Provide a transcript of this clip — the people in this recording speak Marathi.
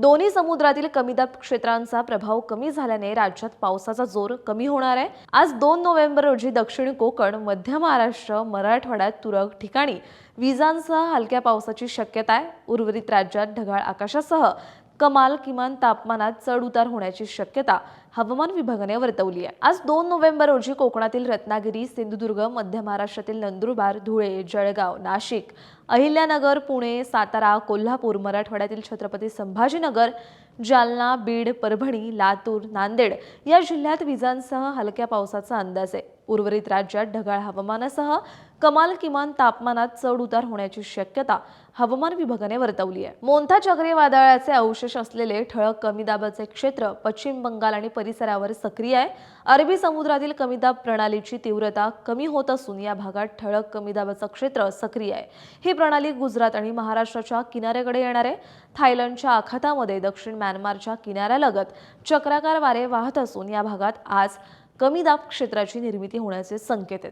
दोन्ही समुद्रातील कमीदाब क्षेत्रांचा प्रभाव कमी झाल्याने राज्यात पावसाचा जोर कमी होणार आहे. आज दोन नोव्हेंबर रोजी दक्षिण कोकण मध्य महाराष्ट्र मराठवाड्यात तुरळक ठिकाणी विजांसह हलक्या पावसाची शक्यता आहे. उर्वरित राज्यात ढगाळ आकाशासह कमाल किमान तापमानात चढ उतार होण्याची शक्यता हवामान विभागाने वर्तवली आहे. आज दोन नोव्हेंबर रोजी कोकणातील रत्नागिरी सिंधुदुर्ग मध्य महाराष्ट्रातील नंदुरबार धुळे जळगाव नाशिक अहिल्यानगर पुणे सातारा कोल्हापूर मराठवाड्यातील छत्रपती संभाजीनगर जालना बीड परभणी लातूर नांदेड या जिल्ह्यात विजांसह हलक्या पावसाचा अंदाज आहे. उर्वरित राज्यात ढगाळ हवामानासह कमाल किमान तापमानात चढ उतार होण्याची शक्यता हवामान विभागाने वर्तवली आहे. मोंथा चक्रीवादळाचे अवशेष असलेले ठळक कमी दाबाचे क्षेत्र पश्चिम बंगाल आणि परिसरावर सक्रिय आहे. अरबी समुद्रातील कमी दाब प्रणालीची तीव्रता कमी होत असून या भागात ठळक कमी दाबाचं क्षेत्र सक्रिय आहे. ही प्रणाली गुजरात आणि महाराष्ट्राच्या किनाऱ्याकडे येणार आहे. थायलंडच्या आखातामध्ये दक्षिण म्यानमारच्या किनाऱ्यालगत चक्राकार वारे वाहत असून या भागात आज कमी दाब क्षेत्राची निर्मिती होण्याचे संकेत आहेत.